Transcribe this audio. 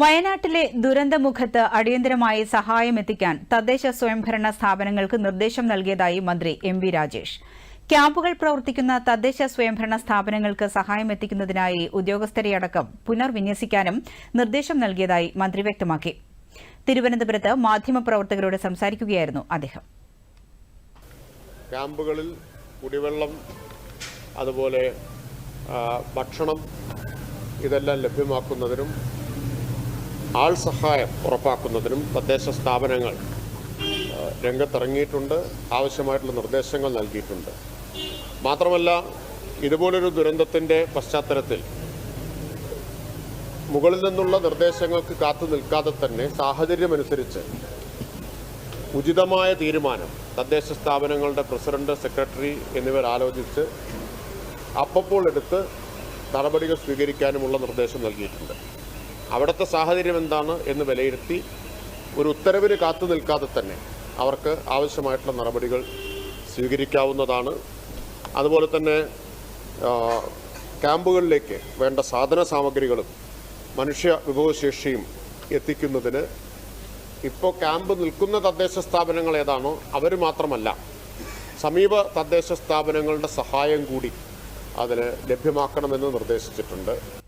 വയനാട്ടിലെ ദുരന്തമുഖത്ത് അടിയന്തരമായി സഹായം എത്തിക്കാൻ തദ്ദേശ സ്വയംഭരണ സ്ഥാപനങ്ങൾക്ക് നിർദ്ദേശം നൽകിയതായി മന്ത്രി എം വി രാജേഷ്. ക്യാമ്പുകൾ പ്രവർത്തിക്കുന്ന തദ്ദേശ സ്വയംഭരണ സ്ഥാപനങ്ങൾക്ക് സഹായം എത്തിക്കുന്നതിനായി ഉദ്യോഗസ്ഥരെയടക്കം പുനർവിന്യസിക്കാനും നിർദ്ദേശം നൽകിയതായി മന്ത്രി വ്യക്തമാക്കി. തിരുവനന്തപുരത്ത് മാധ്യമപ്രവർത്തകരോട് സംസാരിക്കുകയായിരുന്നു അദ്ദേഹം. ക്യാമ്പുകളിൽ കുടിവെള്ളം അതുപോലെ ഭക്ഷണം ഇതെല്ലാം ലഭ്യമാക്കുന്നതിനും ആൾ സഹായം ഉറപ്പാക്കുന്നതിനും തദ്ദേശ സ്ഥാപനങ്ങൾ രംഗത്തിറങ്ങിയിട്ടുണ്ട് ആവശ്യമായിട്ടുള്ള നിർദ്ദേശങ്ങൾ നൽകിയിട്ടുണ്ട്. മാത്രമല്ല ഇതുപോലൊരു ദുരന്തത്തിന്റെ പശ്ചാത്തലത്തിൽ മുകളിൽ നിന്നുള്ള നിർദ്ദേശങ്ങൾക്ക് കാത്തു നിൽക്കാതെ തന്നെ സാഹചര്യമനുസരിച്ച് ഉചിതമായ തീരുമാനം തദ്ദേശ സ്ഥാപനങ്ങളുടെ പ്രസിഡന്റ് സെക്രട്ടറി എന്നിവർ ആലോചിച്ച് അപ്പപ്പോൾ എടുത്ത് നടപടികൾ സ്വീകരിക്കാനുമുള്ള നിർദ്ദേശം നൽകിയിട്ടുണ്ട്. അവിടുത്തെ സാഹചര്യം എന്താണ് എന്ന് വിലയിരുത്തി ഒരു ഉത്തരവിന് കാത്തു നിൽക്കാതെ തന്നെ അവർക്ക് ആവശ്യമായിട്ടുള്ള നടപടികൾ സ്വീകരിക്കാവുന്നതാണ്. അതുപോലെ തന്നെ ക്യാമ്പുകളിലേക്ക് വേണ്ട സാധന സാമഗ്രികളും മനുഷ്യ വിഭവശേഷിയും എത്തിക്കുന്നതിന് ഇപ്പോൾ ക്യാമ്പ് നിൽക്കുന്ന തദ്ദേശ സ്ഥാപനങ്ങൾ ഏതാണോ അവർ മാത്രമല്ല സമീപ തദ്ദേശ സ്ഥാപനങ്ങളുടെ സഹായം കൂടി അതിന് ലഭ്യമാക്കണമെന്ന് നിർദ്ദേശിച്ചിട്ടുണ്ട്.